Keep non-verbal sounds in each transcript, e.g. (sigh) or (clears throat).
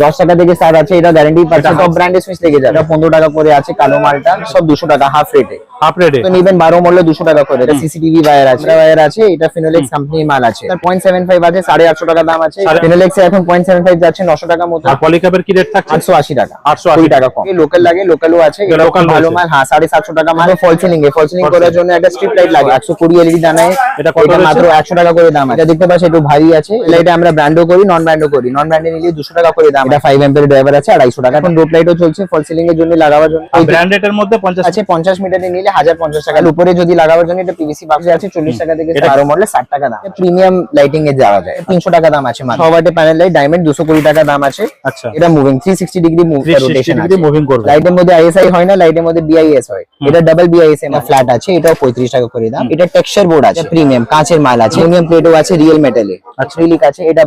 দশ টাকা থেকে স্টার্ট আছে এটা গ্যারান্টি পাচ্ছে সব ব্র্যান্ডের সুইচ লেগে যাবে। এটা পনেরো টাকা করে আছে কালো মালটা সব দুশো টাকা হাফ রেটে হাফ রেটে তো নিবেন বারো মূল্যে দুশো টাকা করে। এটা সিসিটিভি ওয়্যার আছে। ওয়্যার আছে। এটা ফিনোলেক্স কোম্পানির মাল আছে। পয়েন্ট সেভেন ফাইভ আছে সাড়ে আটশো টাকা দাম আছে। ফিনোলেক্স এখন পয়েন্ট সেভেন ফাইভ যাচ্ছে নশো টাকা মতো। আর পলিক্যাপের কি রেট থাকছে? আটশো আশি টাকা। 880 কুড়ি টাকা কম। লোকাল লাগে লোকালও আছে। এটা ভালো মাল হ্যাঁ সাড়ে সাতশো টাকা মাল। ফল সিলিং এ ফল সিলিং করার জন্য একটা স্ট্রিপ লাইট লাগে। একশো কুড়ি এলইডি দানায় এটা কত মাত্র একশো টাকা করে দাম আছে। এটা দেখতে পাচ্ছি একটু ভারী আছে। এটা আমরা ব্র্যান্ডও করি নন ব্র্যান্ডও করি। নন ব্র্যান্ডে নিলে দুশো টাকা করে দাম এটা ফাইভ এম্পের ড্রাইভার আছে আড়াইশো টাকা। এখন রোড লাইটও চলছে ফল সিলিং এর জন্য লাগাবার জন্য। ব্র্যান্ডেড এর মধ্যে পঞ্চাশ আছে পঞ্চাশ মিটারে নিলে হাজার পঞ্চাশ টাকা। উপরে যদি লাগাবার জন্য এটা পিভিসি বাক্সে আছে চল্লিশ টাকা থেকে এটা- বারো মডেল টাকা দাম। প্রিমিয়াম লাইটিং এ যাওয়া যায়। তিনশো টাকা দাম আছে ছ ওয়াটে প্যানেল লাইট ডায়মন্ড দুশো কুড়ি টাকা দাম আছে। আচ্ছা। এটা moving three sixty degree rotation moving করবে। লাইটের মধ্যে আইএসআই হয় না লাইটের মধ্যে বিআইএস হয়। এটা ডাবল বিআইএস এর ফ্ল্যাট আছে এটাও পঁয়ত্রিশ টাকা করে দাম। এটা টেক্সচার বোর্ড আছে। প্রিমিয়াম কাঁচের মাল আছে। প্রিমিয়াম প্লেটও আছে রিয়েল মেটালে আচ্ছা। আছে এটা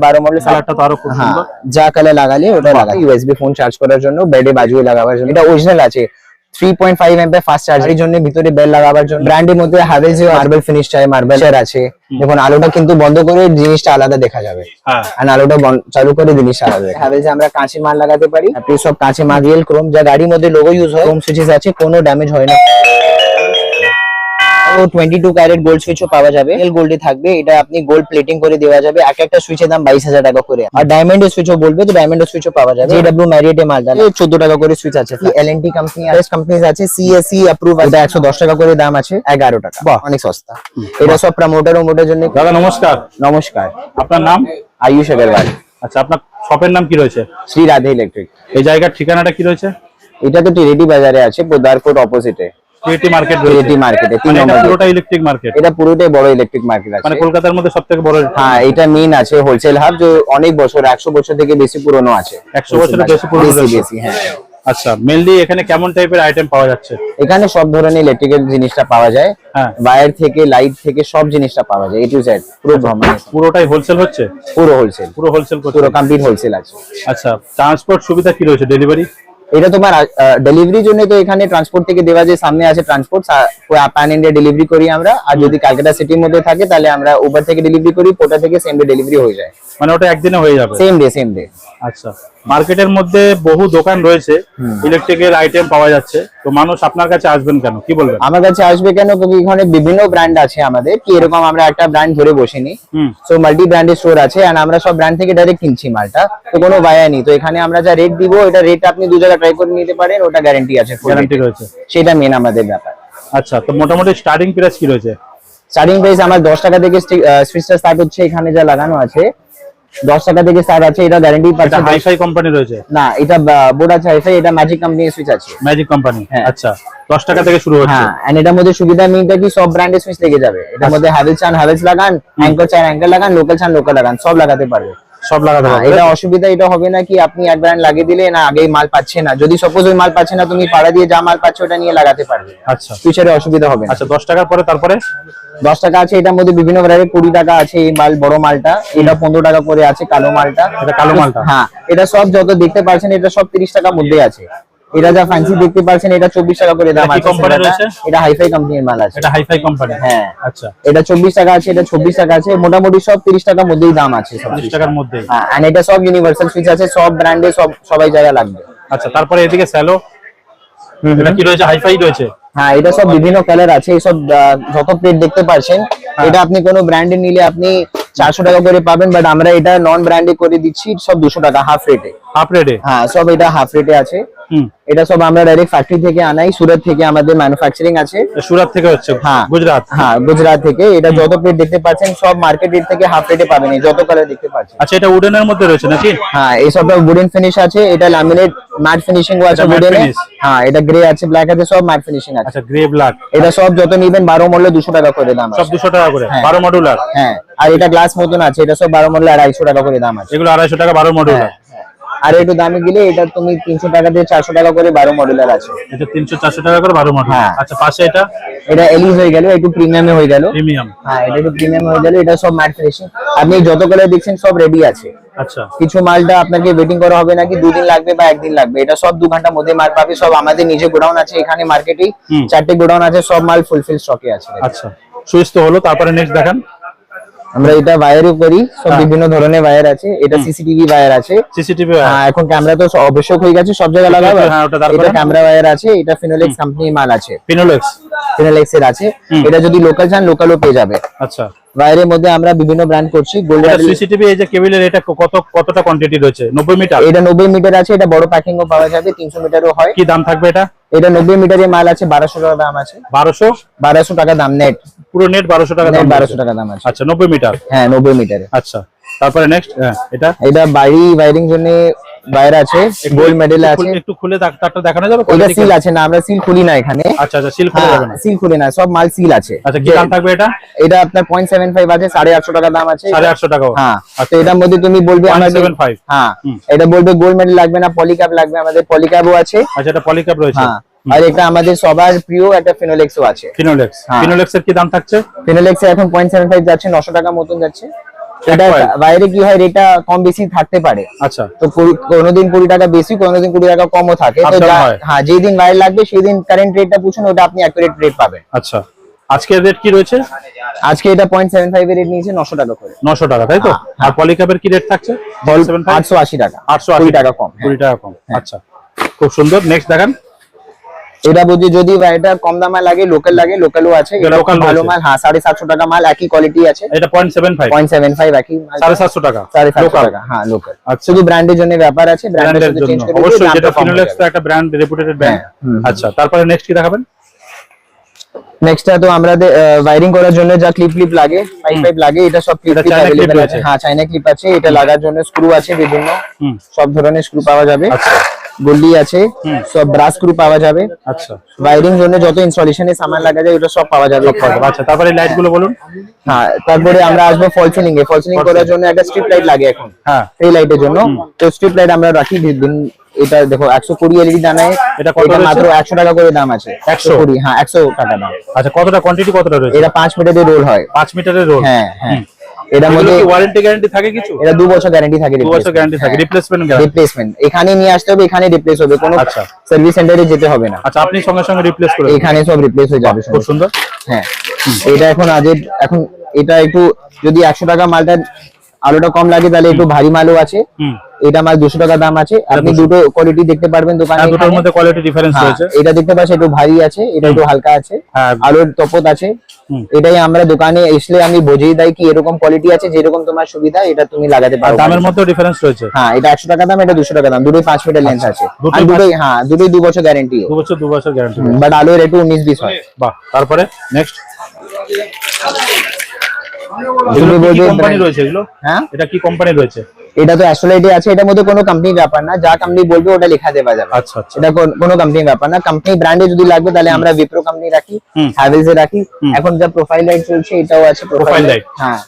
তো আরও খুব হ্যাঁ। সুন্দর। যা কালার লাগালে ওটা লাগালে ইউএসবি ফোন চার্জ করার জন্য বেডে বাজুয়ে লাগাবার জন্য। এটা অরিজিনাল আছে। 3.5 এমপি ফাস্ট চার্জারের জন্য ভিতরে বেল লাগাবার জন্য। ব্র্যান্ডের মধ্যে হাভেলস মার্বেল ফিনিশ চাই মার্বেল আছে। দেখুন আলোটা কিন্তু বন্ধ করে জিনিসটা আলাদা দেখা যাবে। হ্যাঁ। আর আলোটা চালু করে জিনিসটা আলাদা হাভেলসে আমরা কাঁচের মাল লাগাতে পারি। আপনি সব কাঁচের মাল রিয়েল ক্রোম যা গাড়ির মধ্যে লোগো ইউজ হয় ক্রোম সুইচেস আছে কোনো ড্যামেজ হয় না। ও 22 ক্যারেট গোল্ড সুইচও পাওয়া যাবে। গোল্ডে থাকবে। এটা আপনি গোল্ড প্লেটিং করে দেওয়া যাবে। এক একটা সুইচের দাম বাইশ হাজার টাকা করে। আর ডায়মন্ডের সুইচও বলবে তো ডায়মন্ডের সুইচও পাওয়া যাবে। ম্যারিয়েটে চোদ্দ টাকা করে সুইচ আছে। এলএনটি কোম্পানি আর কোম্পানি আছে। সিএসসি অ্যাপ্রুভ এটা একশো দশ টাকা করে দাম আছে। এগারো টাকা। অনেক সস্তা। এটা সব প্রমোটার মোটার জন্য। দাদা নমস্কার। নমস্কার। আপনার নাম? আয়ুষ আগরওয়াল আচ্ছা আপনার শপের নাম কি রয়েছে? শ্রী রাধে ইলেকট্রিক। এই জায়গার ঠিকানাটা কি রয়েছে? এটা তো টিরেটি বাজারে আছে পোদারকোট অপোজিটে টিএটি মার্কেট মার্কেটে তিন মানে নম্বর পুরোটা ইলেকট্রিক মার্কেট এটা পুরোটাই বড় ইলেকট্রিক মার্কেট আছে। মানে কলকাতার মধ্যে সবথেকে বড় হ্যাঁ এটা মেইন আছে হোলসেল হাব যে অনেক বছর একশো বছর থেকে বেশি পুরনো আছে। 100 বছরের বেশি পুরনো বেশি হ্যাঁ। আচ্ছা মেনলি এখানে কেমন টাইপের আইটেম পাওয়া যাচ্ছে? এখানে সব ধরনের ইলেকট্রিক্যাল জিনিসটা পাওয়া যায়। হ্যাঁ। ওয়্যার থেকে লাইট থেকে সব জিনিসটা পাওয়া যায় এ টু জেড পুরো ভ্রমণ পুরোটাই হোলসেল হচ্ছে? পুরো হোলসেল পুরো হোলসেল পুরো কমপ্লিট হোলসেল আছে। আচ্ছা ট্রান্সপোর্ট সুবিধা কি রয়েছে ডেলিভারি এটা তোমার ডেলিভারির জন্য তো এখানে ট্রান্সপোর্ট থেকে দেওয়া যে সামনে আছে ট্রান্সপোর্ট প্যান ইন্ডিয়া ডেলিভারি করি আমরা। আর যদি ক্যালকাটা সিটির মধ্যে থাকে তাহলে আমরা উবার থেকে ডেলিভারি করি পোটা থেকে সেম ডে ডেলিভারি হয়ে যায়। মানে ওটা একদিনে হয়ে যাবে? সেম ডে সেম ডে আচ্ছা। মার্কেটের মধ্যে বহু দোকান রয়েছে ইলেকট্রিকের আইটেম পাওয়া যাচ্ছে। তো মানুষ আপনার কাছে আসবেন কেন? কি বলবেন? আমার কাছে আসবে কেন? কারণ এখানে বিভিন্ন ব্র্যান্ড আছে আমাদের। কি এরকম আমরা একটা ব্র্যান্ড ধরে বসিনি। সো মাল্টি ব্র্যান্ডের স্টোর আছে আর আমরা সব ব্র্যান্ড থেকে ডাইরেক্ট কিনছি মালটা। তো কোনো বায়া নেই। তো এখানে আমরা যা রেট দিব এটা রেট আপনি দু জায়গায় ট্রাই করে নিতে পারেন ওটা গ্যারান্টি আছে গ্যারান্টি রয়েছে। সেটা মেন আমাদের ব্যাপার। আচ্ছা তো মোটামুটি স্টার্টিং প্রাইস কি রয়েছে? স্টার্টিং প্রাইস আমার দশ টাকা থেকে সুইচটা স্টার্ট হচ্ছে এখানে যা লাগানো আছে দশ টাকা থেকে স্টার্ট আছে এটা গ্যারান্টি পাচ্ছে হাইফাই কোম্পানি রয়েছে? না এটা বোর্ড আছে হাইফাই এটা ম্যাজিক কোম্পানির সুইচ আছে। Magic company. আচ্ছা। দশ টাকা থেকে শুরু হচ্ছে। হ্যাঁ এন্ড এটার মধ্যে সুবিধা মিনটা কি সব ব্র্যান্ডের সুইচ লেগে যাবে। এটার মধ্যে হ্যাভেলস চান হ্যাভেলস লাগান অ্যাঙ্কর চান অ্যাঙ্কর লাগান লোকাল চান লোকাল লাগান সব লাগাতে পারবে। সব লাগাতে হবে পারবে। এটা অসুবিধা এটা হবে না কি আপনি এক ব্র্যান্ড লাগিয়ে দিলে না আগেই মাল পাচ্ছে না। যদি সাপোজ ওই মাল পাচ্ছে না তুমি পাড়া দিয়ে যা মাল পাচ্ছে ওটা নিয়ে লাগাতে পারবে। আচ্ছা। ফিউচারে অসুবিধা হবে না। আচ্ছা দশ টাকার পরে তারপরে? দশ টাকা আছে এটার মধ্যে বিভিন্ন ভ্যারাইটি কুড়ি টাকা আছে এই মাল বড় মালটা এটা পনেরো টাকা করে আছে কালো মালটা। এটা কালো মালটা? হ্যাঁ এটা সব যত দেখতে পাচ্ছেন এটা সব তিরিশ টাকার মধ্যে আছে। এটা যা ফ্যান্সি দেখতে পাচ্ছেন এটা চব্বিশ টাকা করে দাম আছে? এটা হাইফাই কোম্পানির মাল আছে। এটা হাইফাই কোম্পানি হ্যাঁ। আচ্ছা। এটা চব্বিশ টাকা আছে এটা চব্বিশ টাকা আছে মোটামুটি সব তিরিশ টাকার মধ্যেই দাম আছে সব। তিরিশ টাকার মধ্যেই। হ্যাঁ and এটা সব ইউনিভার্সাল সুইচ আছে সব ব্র্যান্ডে সব সবাই জায়গা লাগবে। আচ্ছা তারপরে এদিকে স্যালো এটা কি রয়েছে? হাইফাই রয়েছে? হ্যাঁ এটা সব বিভিন্ন কালার আছে এইসব আহ, যত প্লেট দেখতে পাচ্ছেন এটা আপনি কোনো ব্র্যান্ডে নিলে আপনি চারশো টাকা করে পাবেন বাট আমরা এটা নন ব্র্যান্ডে করে দিচ্ছি সব দুশো টাকা হাফ রেটে হাফ রেটে হ্যাঁ সব এটা হাফ রেটে আছে। এটা সব আমরা ডাইরেক্ট ফ্যাক্টরি থেকে আনাই সুরত থেকে আমাদের ম্যানুফ্যাকচারিং আছে। সুরাত থেকে হচ্ছে হ্যাঁ। গুজরাট? হ্যাঁ গুজরাট থেকে। এটা যত প্লেট দেখতে পাচ্ছেন সব মার্কেট রেট থেকে হাফ রেটে পাবেন যত কালার দেখতে পাচ্ছেন। আচ্ছা এটা উডেনের মধ্যে রয়েছে নাকি? হ্যাঁ এই সবটা উডেন ফিনিশ আছে এটা ল্যামিনেট ম্যাট ফিনিশিং আছে উডেনে হ্যাঁ এটা গ্রে আছে ব্ল্যাক আছে সব ম্যাট ফিনিশিং আছে। আচ্ছা গ্রে ব্ল্যাক এটা সব যত নিবেন বারো মূল্য দুশো টাকা করে দাম সব আছে দুশো টাকা করে? হ্যাঁ। বারো মডুলার হ্যাঁ আর এটা গ্লাস মতন আছে এটা সব বারো মূল্য আড়াইশো টাকা করে দাম আছে। এগুলো আড়াইশো টাকা বারো মডুলার হ্যাঁ, হ্যাঁ। আর একটু দামে গেলে এটা তুমি তিনশো টাকা দিয়ে চারশো টাকা করে বারো মডেলার আছে। এটা তিনশো চারশো টাকা করে বারো মডেল হ্যাঁ। আচ্ছা পাশে এটা? এটা এলিজ হয়ে গেল একটু প্রিমিয়ামে হয়ে গেল। প্রিমিয়াম হ্যাঁ এটা একটু প্রিমিয়াম হয়ে গেল এটা সব ম্যাট ফিনিশিং আপনি যত কালার দেখছেন সব রেডি আছে। আচ্ছা। কিছু মালটা আপনাকে ওয়েটিং করা হবে নাকি দুদিন লাগবে বা একদিন লাগবে? এটা সব দু ঘণ্টার মধ্যে মাল পাবে সব আমাদের নিজে গোডাউন আছে এখানে মার্কেটেই। চারটে গোডাউন আছে সব মাল ফুলফিল স্টকে আছে। আচ্ছা। সুইচ তো হলো তারপরে নেক্সট দেখান। আমরা এটা ওয়্যারও করি সব হ্যাঁ। বিভিন্ন ধরনের ওয়্যার আছে এটা সিসিটিভি ওয়্যার আছে। সিসিটিভি হ্যাঁ এখন ক্যামেরা তো আবশ্যক হয়ে গেছে সব জায়গায় লাগাবো। হ্যাঁ? এটা ক্যামেরা ওয়্যার আছে এটা ফিনোলেক্স কোম্পানির মাল আছে। ফিনোলেক্স ফিনোলেক্স এর আছে। এটা যদি লোকাল চান লোকালও পেয়ে যাবে। আচ্ছা। ওয়্যারের মধ্যে আমরা বিভিন্ন ব্র্যান্ড করছি গোল্ড সিসিটিভি এই যে কেবিলের এটা কত কতটা কোয়ান্টিটি রয়েছে? নব্বই মিটার এটা নব্বই মিটার আছে এটা বড় প্যাকিং ও পাওয়া যাবে তিনশো মিটারও হয়। কি দাম থাকবে এটা? এটা নব্বই মিটারের মাল আছে বারোশো টাকা দাম আছে। বারোশো? বারোশো টাকা দাম নেট পুরো নেট বারোশো টাকা দাম বারোশো। টাকা দাম আছে। আচ্ছা নব্বই মিটার? হ্যাঁ নব্বই মিটারে আচ্ছা তারপরে নেক্সট হ্যাঁ এটা? এটা বাড়ি ওয়ারিং জন্য ওয়্যার আছে গোল্ড মেডেল আছে। একটু খুলে তারটা দেখানো যাবে? এটা সিল আছে না আমরা সিল খুলি না এখানে। আচ্ছা আচ্ছা সিল খুলে যাবে না। সিল খুলি না সব মাল সিল আছে। আচ্ছা কি দাম থাকবে এটা? এটা আপনার পয়েন্ট সেভেন ফাইভ আছে সাড়ে আটশো টাকা দাম আছে। সাড়ে আটশো টাকা। হ্যাঁ তো এটার মধ্যে তুমি বলবে আমাদের 0.75 হ্যাঁ এটা বলবে গোল্ড মেডেল লাগবে না পলিক্যাপ লাগবে আমাদের পলিক্যাপও আছে। আচ্ছা এটা পলিকাপ রয়েছে। হ্যাঁ আর এটা আমাদের সবার প্রিয় একটা ফিনোলেক্সও আছে। ফিনোলেক্স হ্যাঁ। ফিনোলেক্স এর কি দাম থাকছে? ফিনোলেক্স এখন পয়েন্ট সেভেন ফাইভ যাচ্ছে নশো টাকা মতন যাচ্ছে। এটা? বাইরে কি হয় রেটটা কম বেশি থাকতে পারে। আচ্ছা। তো কোনোদিন কুড়ি টাকা বেশি কোনোদিন কুড়ি টাকা কমও থাকে। তো যা- হয়। হ্যাঁ যেদিন বাইরে লাগবে সেদিন কারেন্ট রেটটা পুছুন ওটা আপনি অ্যাকুরেট রেট পাবেন। আচ্ছা। আজকের রেট কি রয়েছে? আজকে এটা পয়েন্ট সেভেন ফাইভ এর রেট নিয়েছে নশো টাকা করে। নশো টাকা তাই তো? আর পলিকাপের কি রেট থাকছে? আটশো আশি টাকা। আটশো কুড়ি টাকা কম হ্যাঁ। কুড়ি টাকা কম। আচ্ছা। খুব সুন্দর। নেক্সট দেখান। এটা বুঝি যদি এটা কম দামে লাগে লোকাল লাগে লোকালও আছে খুব ভালো মাল হ্যাঁ সাড়ে সাতশো টাকা মাল একই কোয়ালিটি আছে। এটা point seven five point seven five একই সাড়ে সাতশো টাকা। সাড়ে সাতশো লোকাল টাকা হ্যাঁ লোকাল আচ্ছা। শুধু ব্র্যান্ডের জন্য ব্যাপার আছে ব্র্যান্ডের জন্য। অবশ্যই যেটা ফিনোলেক্স তো একটা ব্র্যান্ড রেপুটেটেড ব্র্যান্ড আচ্ছা তারপরে নেক্সট কি দেখাবেন? নেক্সট তো আমাদের ওয়ারিং করার জন্য যা ক্লিপ ক্লিপ লাগে পাইপ পাইপ লাগে এটা সব ক্লিপ অ্যাভেলেবল আছে। হ্যাঁ চাইনা ক্লিপ আছে এটা লাগার জন্য স্ক্রু আছে বিভিন্ন সব ধরনের স্ক্রু পাওয়া যাবে। আচ্ছা। গল্লি আছে সব ব্রাশ স্ক্রু পাওয়া যাবে। আচ্ছা। ওয়ারিং জন্য যত ইনস্টলেশনের সামান লাগা যায় ওটা সব পাওয়া যাবে। আচ্ছা তারপরে লাইটগুলো বলুন। হ্যাঁ তারপরে আমরা আসব ফল সিলিং এ ফল সিলিং করার জন্য একটা স্ট্রিপ লাইট লাগে এখন। হ্যাঁ। এই লাইটের জন্য। তো স্ট্রিপ লাইট আমরা রাখি দিন এটা দেখো একশো কুড়ি এলইডি দানায় এটা কত মাত্র একশো টাকা করে দাম আছে। 100? কুড়ি হ্যাঁ একশো টাকা দাম। আচ্ছা কতটা কোয়ান্টিটি কতটা রয়েছে? এটা পাঁচ মিটারের রোল হয়। পাঁচ মিটারের রোল হ্যাঁ হ্যাঁ। এটার মধ্যে ওয়ারেন্টি গ্যারান্টি থাকে কিছু? এটা দু বছর গ্যারান্টি থাকে দু বছর গ্যারান্টি থাকে রিপ্লেসমেন্ট গ্যারান্টি রিপ্লেসমেন্ট এখানে নিয়ে আসতে হবে এখানে রিপ্লেস হবে কোনো আচ্ছা। সার্ভিস সেন্টারে যেতে হবে না। আচ্ছা আপনি সঙ্গে সঙ্গে রিপ্লেস করে এখানে সব রিপ্লেস হয়ে যাবে খুব সুন্দর। হ্যাঁ। এটা এখন আজ এখন এটা একটু যদি একশো টাকা মালটা আলোটা কম লাগে তাহলে একটু ভারী মালও আছে। হুম। এটা মাল দুশো টাকা দাম আছে। আপনি 200 দুটো কোয়ালিটি দেখতে পারবেন দোকানে হ্যাঁ দুটোর মধ্যে কোয়ালিটি ডিফারেন্স হ্যাঁ, রয়েছে। এটা দেখতে পাচ্ছেন একটু ভারী আছে এটা একটু হালকা আছে হ্যাঁ। আলোর তপত আছে। এটাই আমরা দোকানে আসলে আমি বুঝিয়ে দেয় কি এরকম কোয়ালিটি আছে যেরকম তোমার সুবিধা এটা তুমি লাগাতে পারো দামের মধ্যেও ডিফারেন্স রয়েছে। হ্যাঁ এটা একশো টাকা দাম এটা দুশো টাকা দাম দুটোই পাঁচ মিটার লেন্থ আছে। আচ্ছা, দুটোই আর দুটোই হ্যাঁ দুটোই দু বছর গ্যারেন্টি দু বছর দু বছর গ্যারান্টি বাট আলোর একটু উনিশ বিশ হয়। বাহ তারপরে নেক্সট এগুলো কি কোম্পানি রয়েছে এগুলো? হ্যাঁ? এটা কি কোম্পানি রয়েছে? এটা তো অ্যাস্ট্রোলাইটে আছে এটার মধ্যে কোনো কোম্পানির ব্যাপার না যা কোম্পানি বলবে ওটা লেখা দেওয়া যাবে। আচ্ছা আচ্ছা। এটা কোন- কোম্পানির ব্যাপার না কোম্পানি ব্র্যান্ডে যদি লাগবে তাহলে আমরা বিপ্রো কোম্পানি রাখি। হ্যাভেলস এ রাখি। এখন যা প্রোফাইল লাইট চলছে এটাও আছে প্রোফাইল। লাইট হ্যাঁ।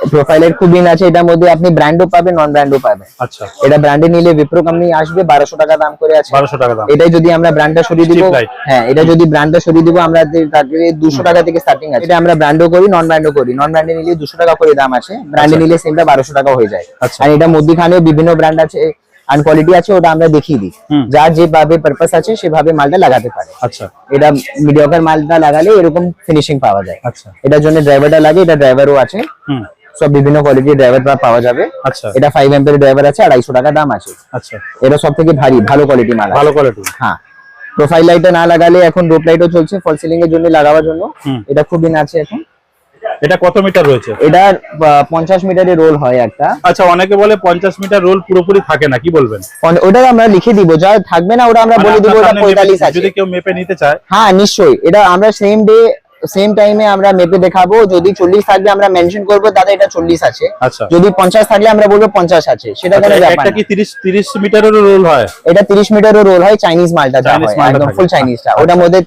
হুম প্রোফাইল খুব দিন আছে এটার মধ্যে আপনি ব্র্যান্ডও পাবেন নন ব্র্যান্ডও পাবেন। আচ্ছা। এটা ব্র্যান্ডে নিলে বিপ্রো কোম্পানি আসবে বারোশো টাকা দাম করে আছে। বারোশো টাকা দাম। এটাই যদি আমরা ব্র্যান্ডটা সরিয়ে দিব হ্যাঁ এটা যদি ব্র্যান্ডটা সরিয়ে দিব আমরা তাকে দুশো টাকা থেকে স্টার্টিং আছে। এটা আমরা ব্র্যান্ডও করি নন ব্র্যান্ডও করি। নন ব্র্যান্ডে নিলে দুশো টাকা করে দাম আছে ব্র্যান্ডে নিলে সেমটা বারোশো টাকা হয়ে যায়। আচ্ছা। আর এটা মধ্যখানেও বিভিন্ন ব্র্যান্ড আছে আর কোয়ালিটি আছে ওটা আমরা দেখিয়ে দিই। যার যেভাবে পারপাস আছে সেভাবে মালটা লাগাতে পারে। আচ্ছা। এটা মিডিয়াকার মালটা লাগালে এরকম ফিনিশিং পাওয়া যায়। আচ্ছা। এটার জন্য ড্রাইভারটা লাগে এটা ড্রাইভারও আছে। হুম। সব বিভিন্ন কোয়ালিটির ড্রাইভার পাওয়া যাবে। আচ্ছা। এটা ফাইভ এম্পের ড্রাইভার আছে আড়াইশো টাকা দাম আছে। আচ্ছা। এটা সব থেকে ভারী ভালো কোয়ালিটি মাল ভালো কোয়ালিটি হ্যাঁ। প্রোফাইল লাইটটা না লাগালে এখন রোপ লাইটও চলছে ফল সিলিং এর জন্য লাগাবার জন্য। এটা খুব দিন আছে এখন। এটা কত মিটার রয়েছে? এটা পঞ্চাশ মিটারের রোল হয় একটা। আচ্ছা অনেকে বলে পঞ্চাশ মিটার রোল পুরোপুরি থাকে না কি বলবেন? ওটা আমরা লিখে দিব যা থাকবে না ওটা আমরা মানে বলে দিব ওটা আছে যদি কেউ মেপে নিতে চায়। হ্যাঁ নিশ্চয়ই। এটা আমরা সেম ডে সেম টাইমে আমরা মেপে দেখাবো যদি চল্লিশ থাকবে আমরা মেনশন করব দাদা এটা চল্লিশ আছে। আচ্ছা। যদি পঞ্চাশ থাকলে আমরা বলব পঞ্চাশ আছে। সেটা কোনো আচ্ছা, ব্যাপার কি তিরিশ তিরিশ মিটারেরও রোল হয়? এটা তিরিশ মিটারের রোল হয় চাইনিজ মালটা একদম ফুল চাইনিজটা ওটার মধ্যে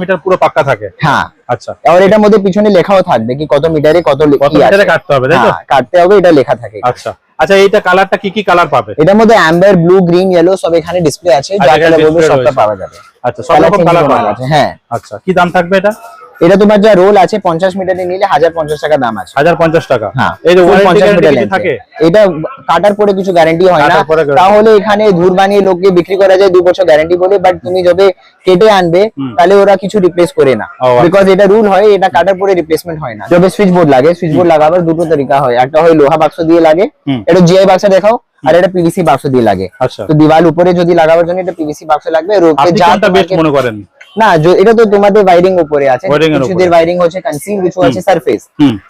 মিটার পুরো পাক্কা থাকে? হ্যাঁ। আচ্ছা। আর এটার মধ্যে পিছনে লেখাও থাকবে কি কত মিটারে কত কত মিটারে কাটতে হবে তাই তো? হ্যাঁ, কাটতে হবে এটা লেখা থাকে। আচ্ছা। আচ্ছা এইটা কালারটা কি কি কালার পাবে? এটার মধ্যে অ্যাম্বার ব্লু গ্রিন ইয়েলো সব এখানে ডিসপ্লে আছে আচ্ছা, যা কালার বলবে সবটা পাওয়া যাবে। আচ্ছা সব রকম কালার হ্যাঁ। আচ্ছা কি দাম থাকবে এটা? এটা তোমার যা রোল আছে পঞ্চাশ মিটারে নিলে হাজার পঞ্চাশ টাকা দাম আছে। হাজার পঞ্চাশ টাকা। হ্যাঁ এই যে 50 গ্যারান্টি meter কিছু length থাকে? এটা কাটার পরে কিছু গ্যারান্টি হয় না। কাটার পরে guarantee। তাহলে এখানে ধূর বানিয়ে লোককে বিক্রি করা যায় দু বছর গ্যারান্টি বলে বাট তুমি যবে কেটে আনবে তাহলে ওরা কিছু রিপ্লেস করে না। ও, আচ্ছা। বিকজ এটা রুল হয় এটা কাটার পরে রিপ্লেসমেন্ট হয় না। যবে সুইচ বোর্ড লাগে সুইচ বোর্ড লাগাবার দুটো তরিকা হয়। একটা হয় লোহা বাক্স দিয়ে লাগে। এটা জিআই বাক্স দেখাও। আর এটা পিভিসি বাক্স দিয়ে লাগে। আচ্ছা। তো দিওয়াল উপরে যদি লাগাবার জন্য এটা পিভিসি বাক্স লাগবে আর ওকে যা বেস্ট মনে করেন? না এটা তো তোমাদের ওয়াইরিং উপরে আছে। কিছুদের। ওয়াইরিং হচ্ছে কনসিল কিছু আছে সারফেস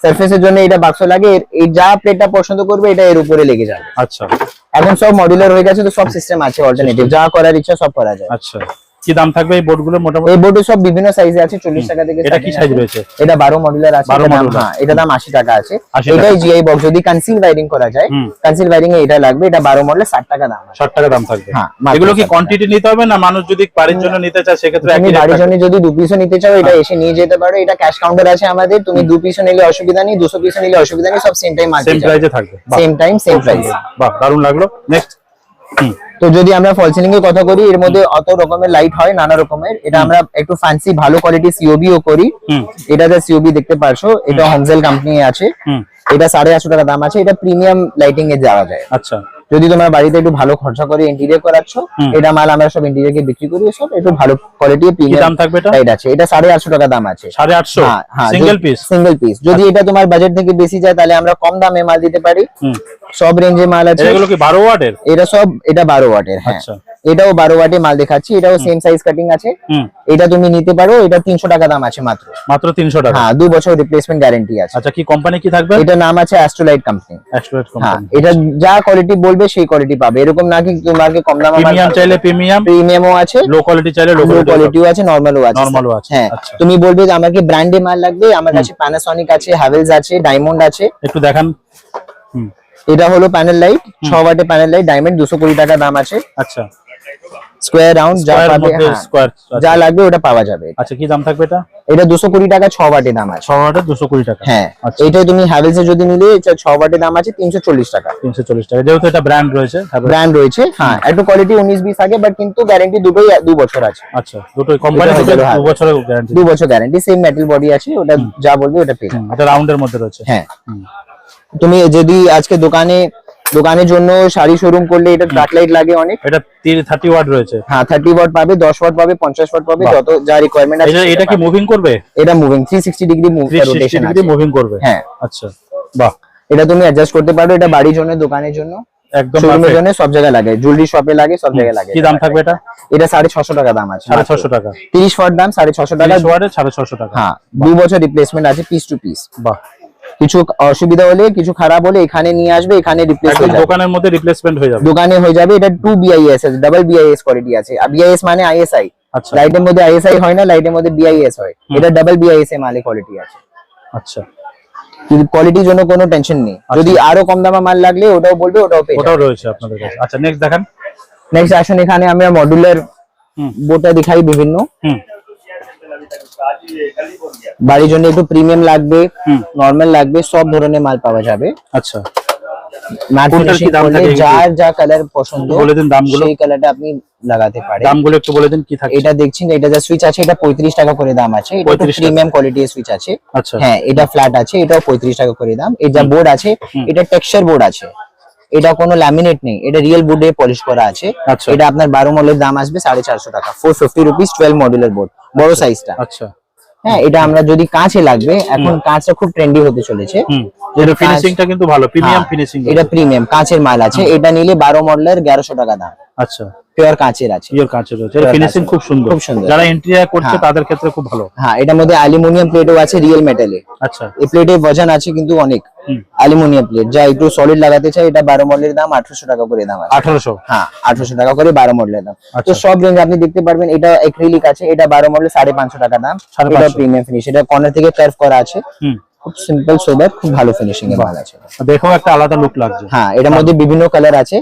সারফেসের জন্য এটা বাক্স লাগে এই যা প্লেটটা পছন্দ করবে এটা এর উপরে লেগে যাবে। আচ্ছা। এখন সব মডুলার হয়ে গেছে তো সব সিস্টেম আছে অল্টারনেটিভ যা করার ইচ্ছা সব করা যায়। আচ্ছা। কি দাম থাকবে এই বোর্ডগুলোর মোটামুটি? এই বোর্ডে সব বিভিন্ন সাইজে আছে চল্লিশ টাকা থেকে এটা কি সাইজ রয়েছে? এটা বারো মডুলার আছে 12 এটা দাম হ্যাঁ এটা দাম আশি টাকা আছে। 80। এটাই জিআই বক্স যদি কনসিল ওয়াইরিং করা যায় কনসিল ওয়াইরিং এ এটা লাগবে এটা বারো মডেল ষাট টাকা দাম আছে। ষাট টাকা দাম থাকবে। হ্যাঁ, এগুলো কি 60 কোয়ান্টিটি নিতে হবে না মানুষ যদি বাড়ির জন্য নিতে চায় সেক্ষেত্রে একই বাড়ির জন্য যদি দু পিসও নিতে চাও হ্যাঁ। এটা এসে নিয়ে যেতে পারো। এটা ক্যাশ কাউন্টার আছে আমাদের তুমি দু পিসও নিলে অসুবিধা নেই দুশো পিসও নিলে অসুবিধা নেই সব সেম টাইম সেম প্রাইসে থাকবে। সেম টাইম সেম প্রাইস বাহ দারুণ লাগল। নেক্সট হুম। তো যদি আমরা ফল সিলিং এর কথা করি এর মধ্যে অত রকমের লাইট হয় নানা রকমের। এটা আমরা একটু ফ্যান্সি ভালো কোয়ালিটি সিওবি ও করি। হুম। এটা যা সিওবি দেখতে পারছ। এটা হংজেল কোম্পানি আছে। হুম। এটা সাড়ে আটশো টাকা দাম আছে। এটা প্রিমিয়াম লাইটিং এ যাওয়া যায়। আচ্ছা। যদি তোমার বাড়িতে একটু ভালো খরচা করে ইন্টেরিয়র করাচ্ছ এটা মাল আমরা সব ইন্টেরিয়র কে বিক্রি করি সব একটু ভালো কোয়ালিটি প্রিমিয়াম দাম থাকবে এটা? এটা আছে। এটা সাড়ে আটশো টাকা দাম আছে। সাড়ে আটশো? হ্যাঁ, সিঙ্গেল পিস সিঙ্গেল পিস যদি এটা তোমার বাজেট থেকে বেশি যায় তাহলে আমরা কম দামে মাল দিতে পারি। সব রেঞ্জে মাল আছে। এগুলো কি বারো ওয়াটের? এটা সব এটা বারো ওয়াটের হ্যাঁ। আচ্ছা। এটাও বারো ওয়াটে মাল দেখাচ্ছি এটাও সেম সাইজ কাটিং আছে। এটা তুমি নিতে পারো এটা তিনশো টাকা দাম আছে মাত্র। মাত্র তিনশো টাকা। হ্যাঁ দু বছর রিপ্লেসমেন্ট গ্যারেন্টি আছে। আচ্ছা কি কোম্পানি কি থাকবে? এটার নাম আছে অ্যাস্ট্রোলাইট কোম্পানি এটা যা কোয়ালিটি বলবে সেই কোয়ালিটি পাবে। এরকম না কি তোমাকে কম দাম প্রিমিয়াম চাইলে প্রিমিয়াম প্রিমিয়ামও আছে। লো কোয়ালিটি চাইলে লো কোয়ালিটিও আছে নরমালও আছে। Normal ও আছে, হ্যাঁ আচ্ছা। তুমি বলবে যে আমাকে ব্র্যান্ডে মাল লাগবে আমার কাছে প্যানাসনিক আছে হ্যাভেলস আছে ডায়মন্ড আছে। একটু দেখান। হুম। এটা হলো প্যানেল লাইট ছ ওয়াটের প্যানেল লাইট ডায়মন্ড দুশো কুড়ি টাকা দাম আছে। আচ্ছা। স্কোয়ার রাউন্ড যা স্কোয়ার পাবে মধ্যে হ্যাঁ, স্কোয়ার যা লাগবে ওটা পাওয়া যাবে। আচ্ছা কি দাম থাকবে এটা? এটা দুশো কুড়ি টাকা ছ ওয়াটের দাম আছে। ছ ওয়াটের দুশো কুড়ি টাকা। হ্যাঁ আচ্ছা। এইটাই তুমি হ্যাভেলস যদি নিলে এটা ছ ওয়াটের দাম আছে তিনশো চল্লিশ টাকা। তিনশো চল্লিশ টাকা। যেহেতু এটা ব্র্যান্ড রয়েছে ব্র্যান্ড রয়েছে হ্যাঁ একটু কোয়ালিটি উনিশ বিশ থাকে বাট কিন্তু গ্যারেন্টি দুটোই দু বছর আছে। আচ্ছা দুটোই কোম্পানি থেকে হলো, হ্যাঁ। বছরের গ্যারান্টি দু বছর গ্যারেন্টি সেম মেটাল বডি আছে ওটা যা বলবে ওটা পেয়ে যাবে। এটা রাউন্ডের মধ্যে রয়েছে। হ্যাঁ। তুমি যদি আজকে দোকানে দোকানের জন্য শাড়ি শোরুম করলে এটা ট্রাক লাইট লাগে অনেক। এটা থার্টি ওয়াট রয়েছে। হ্যাঁ থার্টি ওয়াট পাবে দশ ওয়াট পাবে পঞ্চাশ ওয়াট পাবে যত যা রিকোয়ারমেন্ট আছে এটা এটা কি মুভিং করবে? এটা moving three sixty degree three rotation degree moving করবে। হ্যাঁ। আচ্ছা বাহ। এটা তুমি অ্যাডজাস্ট করতে পারো এটা বাড়ির জন্য দোকানের জন্য। একদম শোরুমের জন্য সব জায়গায় লাগে জুয়েলারি শপে লাগে সব জায়গায় লাগে। কি দাম থাকবে এটা? এটা সাড়ে ছশো টাকা দাম আছে। সাড়ে ছশো টাকা। তিরিশ ওয়াট দাম সাড়ে ছশো টাকা। তিরিশ ওয়াটের সাড়ে ছশো টাকা। হ্যাঁ দু বছর রিপ্লেসমেন্ট আছে পিস টু পিস বাহ। কিছু অসুবিধা হলে কিছু খারাপ হলে এখানে নিয়ে আসবে এখানে রিপ্লেস হয়ে যাবে। দোকানের মধ্যে রিপ্লেসমেন্ট হয়ে যাবে। দোকানে হয়ে যাবে এটা টু বিআইএস আছে ডাবল বিআইএস কোয়ালিটি আছে। আর বিআইএস মানে আইএসআই আচ্ছা। লাইটের মধ্যে আইএসআই হয় না লাইটের মধ্যে বিআইএস হয়। এটা ডাবল বিআইএস এ মালে কোয়ালিটি আছে। আচ্ছা। কিন্তু কোয়ালিটির জন্য কোনো টেনশন নেই। যদি আরও কম দামে মাল লাগলে ওটাও বলবে ওটাও পেয়ে ওটাও রয়েছে আপনাদের কাছে। আচ্ছা নেক্সট দেখান। নেক্সট আসুন এখানে আমরা মডুলার বোর্ডটা দেখাই বিভিন্ন। হুম। বাড়ির জন্য একটু প্রিমিয়াম লাগবে। নরমাল লাগবে সব ধরনের মাল পাওয়া যাবে। আচ্ছা? যার যা কালার পছন্দ বলে দিন দামগুলো। সেই কালারটা আপনি লাগাতে পারেন। দামগুলো একটু বলে দিন কি থাকে। এটা দেখছেন এটা যা সুইচ আছে এটা পঁয়ত্রিশ টাকা করে দাম আছে। এটা প্রিমিয়াম কোয়ালিটির সুইচ আছে। আচ্ছা। হ্যাঁ এটা ফ্ল্যাট আছে এটাও টাকা করে দাম। এই যা বোর্ড আছে এটা টেক্সচার বোর্ড আছে। এটা কোনো ল্যামিনেট নেই এটা রিয়েল বোর্ডে পলিশ করা আছে। আচ্ছা। এটা আপনার বারো মডেলের দাম আসবে সাড়ে চারশো টাকা ফোর ফিফটি রুপিস টুয়েলভ মডেলের বোর্ড বড় সাইজটা আচ্ছা। হ্যাঁ এটা আমরা যদি কাঁচে লাগবে এখন কাঁচটা খুব ট্রেন্ডি হতে চলেছে। এটা ফিনিশিংটা কিন্তু ভালো প্রিমিয়াম ফিনিশিং এটা প্রিমিয়াম কাঁচের মাল আছে। এটা নিলে বারো মডেলের 1100 টাকা দাম। আচ্ছা। পিওর কাঁচের আছে। পিওর কাঁচের রয়েছে। Pure finishing. খুব সুন্দর। খুব সুন্দর। যারা ইন্টেরিয়র করছে হ্যাঁ। তাদের ক্ষেত্রে খুব ভালো। হ্যাঁ এটার মধ্যে অ্যালুমিনিয়াম প্লেটও আছে রিয়েল মেটালে আচ্ছা। এই প্লেটের ওজন আছে কিন্তু অনেক। অ্যালুমিনিয়াম প্লেট যা একটু সলিড লাগাতে চাই এটা বারো মডেলের দাম আঠারোশো টাকা করে দাম আছে। আঠারোশো? হ্যাঁ আঠারোশো টাকা করে বারো মডেলের দাম। তো আচ্ছা। সব রেঞ্জ আপনি দেখতে পারবেন এটা এক্রিলিক আছে এটা বারো মডেল সাড়ে পাঁচশো টাকা দাম। এটা প্রিমিয়াম ফিনিশ এটা কর্নার থেকে কার্ভ করা আছে। খুব সিম্পল সোবার খুব ভালো ফিনিশিং এর মাল আছে। দেখো একটা আলাদা লুক লাগছে। হ্যাঁ এটার মধ্যে বিভিন্ন কালার আছে।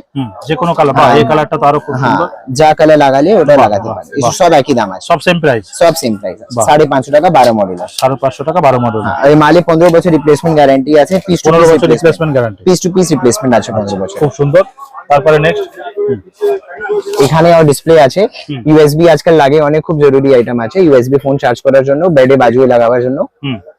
যে কোনো কালার বা হ্যাঁ, এই কালারটা তো আরও খুব হ্যাঁ সুন্দর। যা কালার লাগালে ওটা লাগাতে পারে এসব সব একই দাম আছে। সব সেম প্রাইস সব সেম প্রাইস বাহ। সাড়ে পাঁচশো টাকা বারো মডেল আছে। সাড়ে পাঁচশো টাকা বারো মডেল হ্যাঁ, এই মালে পনেরো বছর রিপ্লেসমেন্ট গ্যারান্টি আছে। পিস টু পনেরো পিস বছর replacement guarantee piece to piece replacement আছে পনেরো বছর। খুব সুন্দর। তারপরে নেক্সট এখানে ডিসপ্লে আছে। ইউএসবি আজকাল লাগে অনেক খুব জরুরি আইটেম আছে। ইউএসবি ফোন চার্জ করার জন্য বেডে বাজুয়ে লাগাবার জন্য।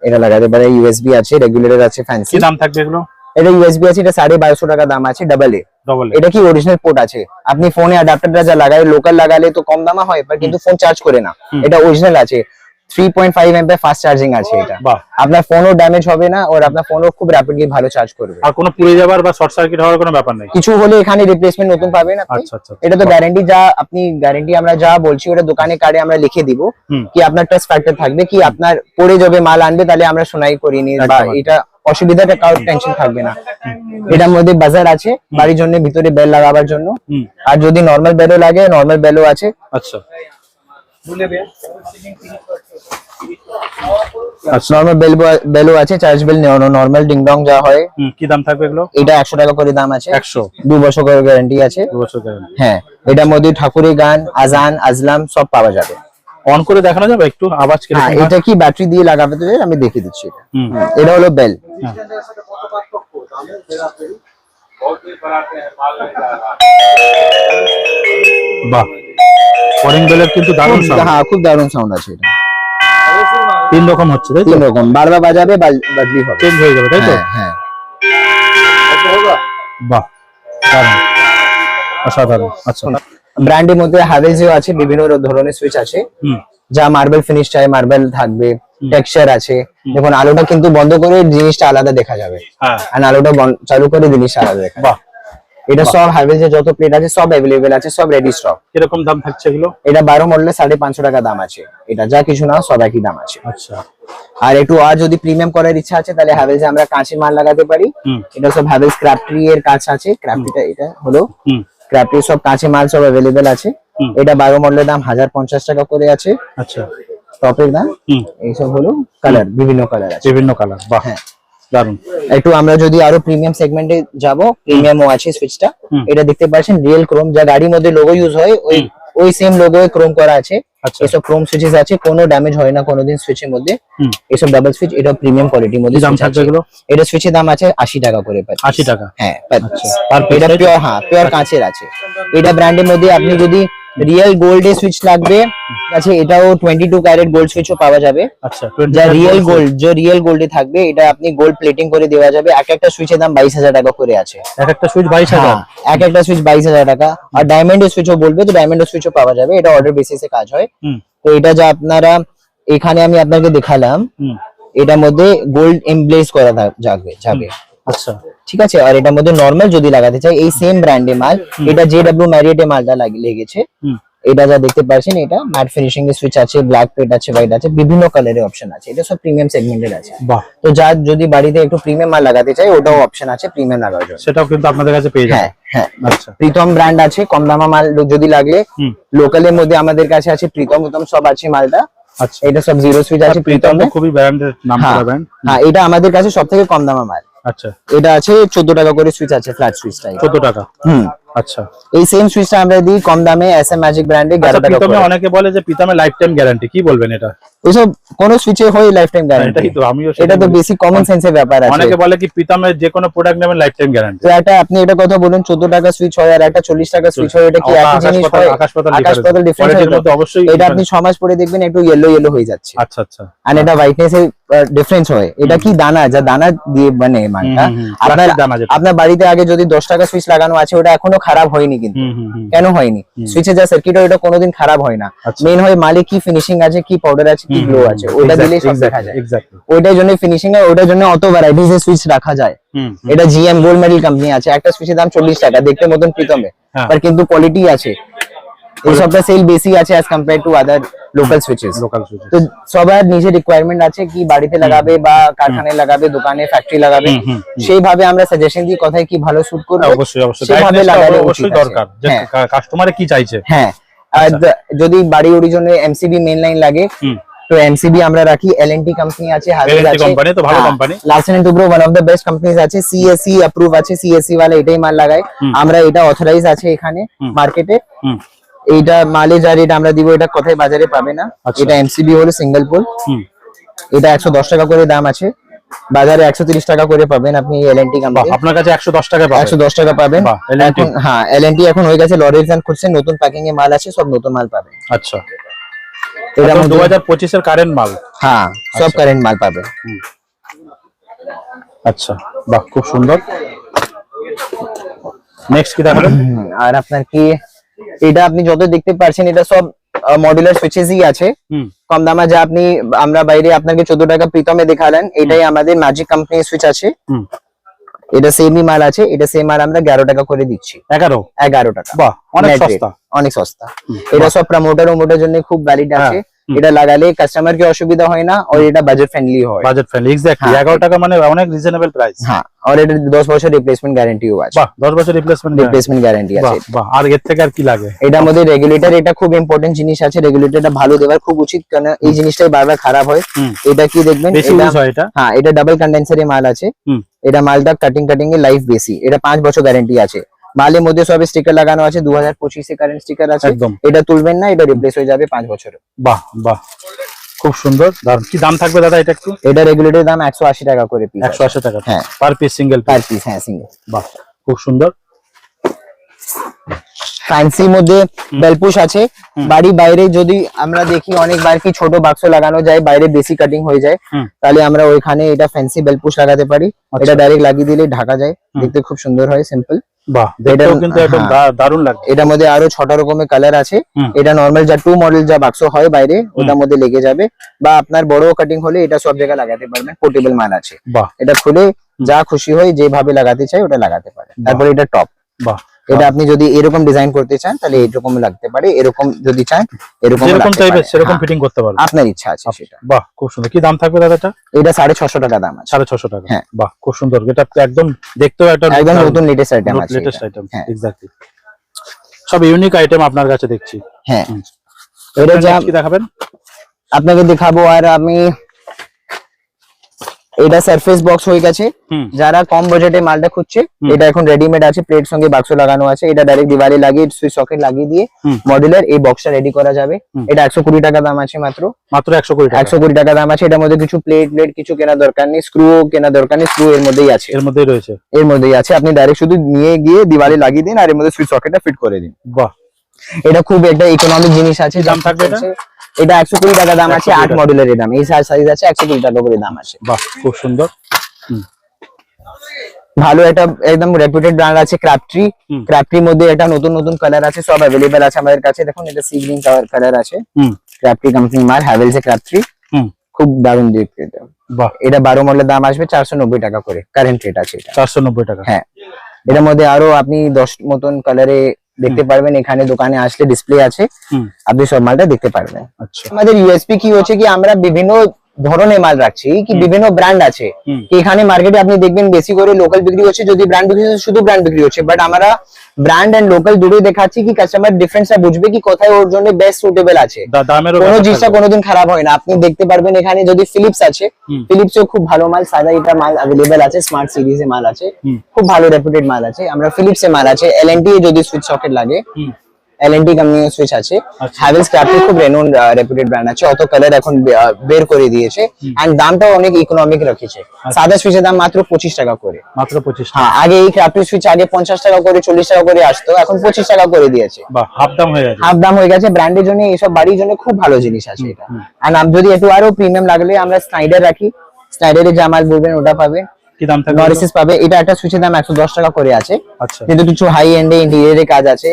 এটা লাগাতে পারে। ইউএসবি আছে রেগুলেটর আছে ফ্যান্সি দাম থাকবে এগুলো? এটা ইউএসবি আছে এটা সাড়ে বারোশো টাকা দাম আছে ডাবল এ ডবল এটা কি অরিজিনাল পোর্ট আছে? আপনি ফোনে অ্যাডাপ্টারটা যা লাগায় লোকাল লাগালে তো কম দামা হয় কিন্তু ফোন চার্জ করে না। এটা অরিজিনাল আছে। Three point five MP fast charging আছে এটা। বাহ। আপনার ফোনও ড্যামেজ হবে না আর আপনার ফোনও খুব র্যাপিডলি ভালো চার্জ করবে। আর কোনো পুড়ে যাবার বা শর্ট সার্কিট হওয়ার কোনো ব্যাপার নেই। কিছু হলে এখানে রিপ্লেসমেন্ট নতুন পাবেন আপনি। আচ্ছা আচ্ছা এটা তো গ্যারান্টি যা আপনি গ্যারান্টি আমরা যা বলছি ওটা দোকানে কার্ডে আমরা লিখে দিব হুম। কি আপনার ফ্যাক্টর থাকবে কি আপনার পড়ে যাবে মাল আনবে তাহলে আমরা শোনাই করিনি বা এটা অসুবিধাটা কারোর টেনশন থাকবে না। এটার মধ্যে বাজার আছে বাড়ির জন্য ভিতরে বেল লাগাবার জন্য। আর যদি নর্মাল বেলও লাগে নর্মাল বেলও আছে। আচ্ছা। আচ্ছা নর্মাল বেল বেলও আছে charge bell normal ding dong যা হয়। কি দাম থাকবে এগুলো? এটা একশো টাকা করে দাম আছে। একশো। দু বছর করে গ্যারান্টি আছে। দু বছর গ্যারান্টি হ্যাঁ এটার মধ্যে ঠাকুরের গান আজান আজলাম সব পাওয়া যাবে। অন করে দেখানো যাবে? একটু আওয়াজ হ্যাঁ এটা কি ব্যাটারি দিয়ে লাগাবে তো আমি দেখিয়ে দিচ্ছি এটা। এটা হলো বেল হ্যাঁ। বাহ কলিং বেলের কিন্তু দারুণ sound। হ্যাঁ খুব দারুণ সাউন্ড আছে এটা। তিন রকম হচ্ছে তাই তিন রকম বারবার বাজাবে বদলি হবে। চেঞ্জ হয়ে যাবে তাই তো? হ্যাঁ হ্যাঁ। বাহ অসাধারণ আচ্ছা। ব্র্যান্ডের মধ্যে হাভেলসও আছে বিভিন্ন ধরনের সুইচ আছে। হুম। যা মার্বেল ফিনিশ চাই মার্বেল থাকবে টেক্সচার আছে। দেখুন আলোটা কিন্তু বন্ধ করে জিনিসটা আলাদা দেখা যাবে। হ্যাঁ। আর আলোটা চালু করে জিনিসটা আলাদা দেখা যাবে। এটা সব হাভেলস যত প্লেট আছে সব অ্যাভেলেবেল আছে সব রেডি স্টক কীরকম দাম থাকছে এগুলো? এটা বারো মডেলে সাড়ে পাঁচশো টাকা দাম আছে। এটা যা কিছু না সব একই দাম আছে। আচ্ছা। আর একটু আর যদি প্রিমিয়াম করার ইচ্ছা আছে তাহলে হ্যাভেলসে আমরা কাঁচের মাল লাগাতে পারি। হুম। এটা সব হ্যাভেলস ক্রাফটরি এর কাজ আছে। ক্রাফটিটা এটা হলো ক্রাফটি সব কাঁচের মাল সব অ্যাভেলেবেল আছে। এটা বারো মডেলের দাম হাজার পঞ্চাশ টাকা করে আছে। আচ্ছা। টপের দাম হুম। এইসব হলো কালার বিভিন্ন কালার আছে। বিভিন্ন কালার বাহ। হ্যাঁ। দারুণ। একটু আমরা যদি আরও প্রিমিয়াম সেগমেন্টে যাব প্রিমিয়ামও আছে সুইচটা। এটা দেখতে পাচ্ছেন রিয়েল ক্রোম যা গাড়ির মধ্যে লোগো ইউজ হয় ওই ওই সেম লোগো ক্রোম করা আছে। আচ্ছা। এসব ক্রোম সুইচেস আছে কোনো ড্যামেজ হয় না কোনোদিন সুইচের মধ্যে। এসব ডাবল সুইচ এটা প্রিমিয়াম কোয়ালিটির মধ্যে দাম থাকবে এগুলো? এটা সুইচের দাম আছে আশি টাকা করে piece। আশি টাকা। হ্যাঁ আচ্ছা। Piece। এটা? পিওর হ্যাঁ পিওর কাঁচের আছে। এটা ব্র্যান্ডের মধ্যে আপনি যদি রিয়েল গোল্ডের সুইচ লাগবে। আছে এটাও টোয়েন্টি টু ক্যারেট গোল্ড সুইচও পাওয়া যাবে। আচ্ছা যা রিয়েল গোল্ড যে রিয়েল গোল্ডে থাকবে এটা আপনি গোল্ড প্লেটিং করে দেওয়া যাবে। এক একটা সুইচের দাম বাইশ হাজার টাকা করে আছে। এক একটা সুইচ বাইশ হাজার। হ্যাঁ এক একটা সুইচ বাইশ হাজার টাকা। আর ডায়মন্ডের সুইচও বলবে তো ডায়মন্ডের সুইচও পাওয়া যাবে। এটা অর্ডার বেসিসে কাজ হয়। তো এটা যা আপনারা এখানে আমি আপনাকে দেখালাম। এটার মধ্যে গোল্ড এমব্লেজ করা যাবে যাবে। আচ্ছা। ঠিক আছে? আর এটার মধ্যে নর্মাল যদি লাগাতে চাই এই সেম ব্র্যান্ডের মাল। এটা জে ডাব্লিউ ম্যারিয়েটে মালটা লেগেছে। এটা যা দেখতে পাচ্ছেন এটা ম্যাট ফিনিশিং এর সুইচ আছে ব্ল্যাক প্লেট আছে হোয়াইট আছে বিভিন্ন কালারের অপশন আছে। এটা সব প্রিমিয়াম সেগমেন্টের আছে। তো যার যদি বাড়িতে একটু প্রিমিয়াম মাল লাগাতে চাই ওটাও অপশন আছে প্রিমিয়াম লাগার জন্য। সেটাও কিন্তু আপনাদের কাছে পেয়ে যাবেন। হ্যাঁ হ্যাঁ। আচ্ছা। প্রীতম ব্র্যান্ড আছে কম দামা মাল যদি লাগলে লোকালের মধ্যে আমাদের কাছে আছে প্রীতম উত্তম সব আছে মালটা। আচ্ছা। এটা সব জিরো সুইচ আছে প্রীতম খুবই ব্র্যান্ডের নাম হ্যাঁ। করা ব্র্যান্ড হ্যাঁ এটা আমাদের কাছে সব থেকে কম দামা মাল। আচ্ছা। এটা আছে চোদ্দ টাকা করে সুইচ আছে ফ্ল্যাট সুইচটা চোদ্দ টাকা। হুম। আচ্ছা। এই সেম সুইচটা আমরা দিই কম দামে এস এম ম্যাজিক ব্র্যান্ডে আচ্ছা এগারো টাকা প্রীতমে করে। অনেকে বলে যে প্রীতমে লাইফ টাইম গ্যারান্টি কি বলবেন এটা? ওইসব কোন সুইচে হয় লাইফ টাইম গ্যারান্টি এটাই তো আমিও এটা তো। বেসিক কমন সেন্সের ব্যাপার আছে। অনেকে বলে কি প্রীতমের যে কোনো প্রোডাক্ট নেবেন লাইফ টাইম গ্যারান্টি তো একটা আপনি এটা কথা বলুন চোদ্দ টাকা সুইচ হয় আর একটা চল্লিশ টাকা সুইচ হয় এটা কি একই জিনিস হয়? আকাশ পাতাল ডিফারেন্স কোয়ালিটির মধ্যে অবশ্যই এটা আপনি ছ মাস পরে দেখবেন একটু ইয়েলো ইয়েলো হয়ে যাচ্ছে। আচ্ছা আচ্ছা। আর এটা হোয়াইটনেস এর ডিফারেন্স হয়। এটা কি দানা? যা দানা দিয়ে মানে মানটা আপনার। আপনার বাড়িতে আগে যদি দশ টাকা সুইচ লাগানো আছে ওটা এখনও খারাপ হয়নি কিন্তু। কেন হয়নি? সুইচে যা সার্কিট ওটা কোনোদিন খারাপ হয় না। মেইন হয় মালে কি ফিনিশিং আছে কি পাউডার আছে কি গ্লো আছে? ওটা দিলে সব দেখা যায়। এক্স্যাক্টলি ওইটার জন্য ফিনিশিং এর ওটার জন্য অত ভ্যারাইটিস এর সুইচ রাখা যায়। এটা জিএম গোল্ড মেডেল কোম্পানি আছে। একটা সুইচের দাম চল্লিশ টাকা দেখতে মতন প্রীতমে। হ্যাঁ। কিন্তু কোয়ালিটি আছে। এই সবটা সেল বেশি আছে as compare to other local switches local switch তো সবার নিজের রিকোয়ারমেন্ট আছে কি বাড়িতে লাগাবে বা কারখানায় লাগাবে দোকানে ফ্যাক্টরি লাগাবে। সেইভাবে আমরা সাজেশন দিই কোথায় কি ভালো শুট করবে। অবশ্যই অবশ্যই। সেভাবে লাগালে অবশ্যই দরকার যে হ্যাঁ। কাস্টমারে কি চাইছে। হ্যাঁ। আর যদি বাড়ি অরিজিনে এমসিবি মেইন লাইন লাগে তো এমসিবি আমরা রাখি এলএনটি কোম্পানি আছে হাজার আছে। company তো ভালো company। Larsen and Toubro one of the best companies আছে সিএসসি অ্যাপ্রুভ আছে সিএসসি ওয়ালা এটাই মাল লাগায়। আমরা এটা অথরাইজ আছে এখানে মার্কেটে এইটা মালে যা রেট আমরা দিব এটা কোথায় বাজারে পাবে না? আচ্ছা। এটা এমসিবি হলো সিঙ্গেল পোল এটা একশো দশ টাকা করে দাম আছে। বাজারে একশো তিরিশ টাকা করে পাবেন আপনি এলএনটি কোম্পানি আপনার কাছে একশো দশ টাকা একশো দশ টাকা পাবেন। এখন হ্যাঁ এলএনটি এখন হয়ে গেছে লরি ফ্যান খুঁজছেন নতুন প্যাকিং এ মাল আছে সব নতুন মাল পাবেন। আচ্ছা। এটা দু মধ্যে- হাজার পঁচিশের কারেন্ট মাল। হ্যাঁ সব আচ্ছা। কারেন্ট মাল পাবেন আচ্ছা বাহ খুব সুন্দর। নেক্সট কি দেখাবেন (clears throat) আর আপনার কি এটা আপনি যত দেখতে পারছেন এটা সব মডুলার সুইচেসই আছে। কম দামে যা আপনি আমরা বাইরে আপনাকে চোদ্দ টাকা প্রীতমে দেখালেন এটাই আমাদের ম্যাজিক কোম্পানির সুইচ আছে। এটা সেমই মাল আছে এটা সেম মাল আমরা এগারো টাকা করে দিচ্ছি। এগারো? এগারো টাকা। বাহ অনেক সস্তা। অনেক সস্তা। এটা সব প্রমোটার ওমোটার জন্য খুব ভ্যালিড আছে। এটা লাগালে কাস্টমার কি অসুবিধা হয় না আর এটা বাজেট ফ্রেন্ডলি হয়। বাজেট ফ্রেন্ডলি এক্স্যাক্টলি হ্যাঁ। এগারো টাকা মানে অনেক রিজনেবল প্রাইস হ্যাঁ আর এটা দশ বছর রিপ্লেসমেন্ট গ্যারান্টিও আছে। বাহ দশ বছর রিপ্লেসমেন্ট রিপ্লেসমেন্ট গ্যারান্টি আছে। বাহ আর এর থেকে আর কি লাগে? এটার মধ্যে রেগুলেটর এটা খুব ইম্পর্টেন্ট জিনিস আছে। রেগুলেটরটা ভালো দেওয়ার খুব উচিত কারণ এই জিনিসটাই বারবার খারাপ হয়। এটা কি দেখবেন? এটা হয় এটা? ডাবল কন্ডেন্সারে মাল আছে। এটা মালটা কাটিং কাটিং এর লাইফ বেশি এটা পাঁচ বছর গ্যারেন্টি আছে। মালের মধ্যে সব স্টিকার লাগানো আছে দু হাজার পঁচিশে কারেন্ট স্টিকার আছে। একদম। এটা তুলবেন না এটা রিপ্লেস হয়ে যাবে পাঁচ বছরে। বাহ বাহ। খুব সুন্দর। দাম কি দাম থাকবে দাদা এটা একটু? এটা রেগুলেটর দাম একশো আশি টাকা করে পিস একশো আশি টাকা। হ্যাঁ। Per piece single per piece হ্যাঁ সিঙ্গেল বাহ খুব সুন্দর। ফ্যান্সির মধ্যে বেলপুশ আছে। বাড়ি বাইরে যদি আমরা দেখি অনেকবার কি ছোট বাক্স লাগানো যায় বাইরে বেশি কাটিং হয়ে যায় তাহলে আমরা ওইখানে এটা ফ্যান্সি বেলপুশ লাগাতে পারি। আচ্ছা। এটা ডাইরেক্ট লাগিয়ে দিলে ঢাকা যায়। দেখতে খুব সুন্দর হয় সিম্পল হ্যাঁ। এটার মধ্যে আরও ছটা রকমের কালার আছে। এটা নর্মাল যা টু মডেল যা বাক্স হয় বাইরে ওটার মধ্যে লেগে যাবে। বা আপনার বড় কাটিং হলে এটা সব জায়গায় লাগাতে পারবেন পোর্টেবল মাল আছে। বাহ। এটা খুলে যা খুশি হয় যেভাবে লাগাতে চাই ওটা লাগাতে পারে তারপরে এটা টপ বাহ। এটা আপনি যদি এরকম ডিজাইন করতে চান তাহলে এরকম লাগতে পারে। এরকম যদি চান এরকম যেরকম সেরকম হ্যাঁ। ফিটিং করতে পারবে। আপনার ইচ্ছা আছে সেটা। বাহ খুব সুন্দর। কি দাম থাকবে দাদা এটা এটা সাড়ে ছশো টাকা দাম আছে। সাড়ে ছশো টাকা। হ্যাঁ। বাহ খুব সুন্দর। এটা একদম দেখতেও একটা একদম নতুন লেটেস্ট আইটেম আছে লেটেস্ট আইটেম হ্যাঁ। এক্স্যাক্টলি সব ইউনিক আইটেম আপনার কাছে দেখছি। হ্যাঁ। এটা যা কি দেখাবেন? আপনাকে দেখাবো আর আমি এটা সারফেস বক্স হয়ে গেছে। যারা কম বাজেটে মালটা খুঁজছে এটা এখন রেডিমেড আছে প্লেট সঙ্গে বাক্স লাগানো আছে। এটা ডাইরেক্ট দিওয়ালি লাগিয়ে সুইচ সকেট লাগিয়ে দিয়ে। মডুলার এই বক্সটা রেডি করা যাবে। এটা একশো কুড়ি টাকা দাম আছে মাত্র। মাত্র একশো টাকা। একশো কুড়ি টাকা দাম আছে। এটার মধ্যে কিছু প্লেট প্লেট কিছু কেনা দরকার নেই। স্ক্রু কেনা দরকার নেই। স্ক্রু এর মধ্যেই আছে। এর মধ্যেই রয়েছে। এর মধ্যেই আছে। আপনি ডাইরেক্ট শুধু নিয়ে গিয়ে দিওয়ালি লাগিয়ে দিন আর এর মধ্যে সুইচ সকেটটা ফিট করে দিন। বাহ। এটা খুব একটা ইকোনমিক জিনিস আছে দাম থাকবে এটা? এটা একশো কুড়ি টাকা দাম আছে আট। মডেলের দাম। এই সাইজ আছে একশো কুড়ি টাকা করে দাম আছে। বাহ খুব সুন্দর। ভালো একটা একদম রেপুটেড ব্র্যান্ড আছে ক্রাফট্রি। ক্রাফট্রির মধ্যে এটা নতুন নতুন কালার আছে সব অ্যাভেলেবেল আছে আমাদের কাছে। দেখুন এটা সি গ্রিন কালার আছে। ক্রাফট্রি কোম্পানি মার হ্যাভেলস এর ক্রাফট্রি খুব দারুণ দেখতে এটা বাহ। এটা বারো মডেলের দাম আসবে চারশো নব্বই টাকা করে কারেন্ট রেট আছে এটা। চারশো নব্বই টাকা। হ্যাঁ। এটার মধ্যে আরও আপনি দশ মতন কালারে দেখতে পারবেন এখানে দোকানে আসলে ডিসপ্লে আছে। হুম। আপনি সব মালটা দেখতে পারবেন। আচ্ছা। আমাদের ইউএসপি কি হচ্ছে কি আমরা বিভিন্ন ধরনের মাল রাখছি। কি বিভিন্ন ব্র্যান্ড আছে? এখানে মার্কেটে আপনি দেখবেন বেশি করে লোকাল বিক্রি হচ্ছে যদি ব্র্যান্ড বিক্রি হচ্ছে শুধু ব্র্যান্ড বিক্রি হচ্ছে। বাট আমরা ব্র্যান্ড এন্ড লোকাল দুটোই দেখাচ্ছি কি কাস্টমার ডিফারেন্সটা বুঝবে কি কোথায় ওর জন্য বেস্ট সুটেবল আছে। কোনো জিনিসটা কোনোদিন খারাপ হয় না। আপনি দেখতে পারবেন এখানে যদি ফিলিপস আছে। ফিলিপসও খুব ভালো মাল সাদা এটা মাল অ্যাভেলেবেল আছে স্মার্ট সিরিজে মাল আছে। খুব ভালো রেপুটেড মাল আছে। আমরা ফিলিপসে মাল আছে এল এন এলএনটি যদি সুইচ সকেট লাগে হুম এলএনটি কোম্পানির সুইচ আছে। আচ্ছা। হ্যাভেলস ক্রাফটের খুব রেনোন রেপুটেড ব্র্যান্ড আছে। অত কালার এখন বের করে দিয়েছে। এন্ড দামটাও অনেক ইকোনমিক রেখেছে। আচ্ছা। সাদা সুইচের দাম মাত্র পঁচিশ টাকা করে। মাত্র পঁচিশ টাকা। হ্যাঁ আগে এই ক্রাফটের সুইচ আগে পঞ্চাশ টাকা করে চল্লিশ টাকা করে আসতো। এখন পঁচিশ টাকা করে দিয়েছে। বাহ হাফ দাম হয়ে গেছে। হাফ দাম হয়ে গেছে। ব্র্যান্ডের জন্য এইসব বাড়ির জন্য খুব ভালো জিনিস আছে এটা। আর আপ যদি একটু আরও প্রিমিয়াম লাগলে আমরা স্নাইডার রাখি। স্নাইডারের যা মাল বলবেন ওটা পাবে কি দাম থাকবে? নরিসিস পাবে এটা একটা সুইচের দাম একশো দশ টাকা করে আছে। আচ্ছা। কিন্তু কিছু হাই এন্ডে ইন্টেরিয়রের কাজ আছে।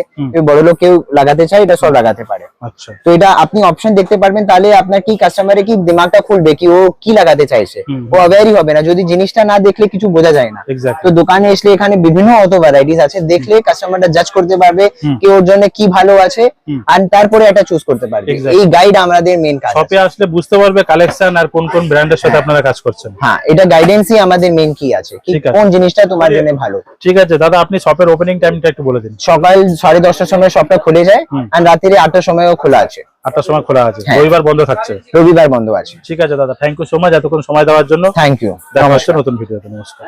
বড় লোক কেউ লাগাতে চায় এটা সব লাগাতে পারে। আচ্ছা। তো এটা আপনি অপশন দেখতে পারবেন তাহলে আপনার কি কাস্টমারে কি দিমাগটা খুলবে কি ও কি লাগাতে চাইছে? ও অ্যাওয়ারই হবে না যদি জিনিসটা না দেখলে কিছু বোঝা যায় না। তো দোকানে আসলে এখানে বিভিন্ন অত ভ্যারাইটিস আছে দেখলে কাস্টমারটা জাজ করতে পারবে কি ওর জন্য কি ভালো আছে আর তারপরে এটা চুজ করতে পারবে। এই গাইড আমাদের মেন কাজ। শপে আসলে বুঝতে পারবে কালেকশন আর কোন কোন ব্র্যান্ডের সাথে আপনারা কাজ করছেন। হ্যাঁ এটা গাইডেন্সই আমাদের মেন কি আছে। কোন জিনিসটা তোমার জন্য ভালো? ঠিক আছে দাদা আপনি শপের ওপেনিং টাইমটা একটু বলে দিন। সকাল সাড়ে দশটার সময় শপটা খুলে যায়। আর রাত্রি আটটার সময়ও খোলা আছে। আটটার সময় খোলা আছে। হ্যাঁ। রবিবার বন্ধ থাকছে। রবিবার বন্ধ আছে। ঠিক আছে দাদা থ্যাংক ইউ সো মাচ এতক্ষণ সময় দেওয়ার জন্য। থ্যাংক ইউ দেখা হচ্ছে নতুন ভিডিওতে নমস্কার।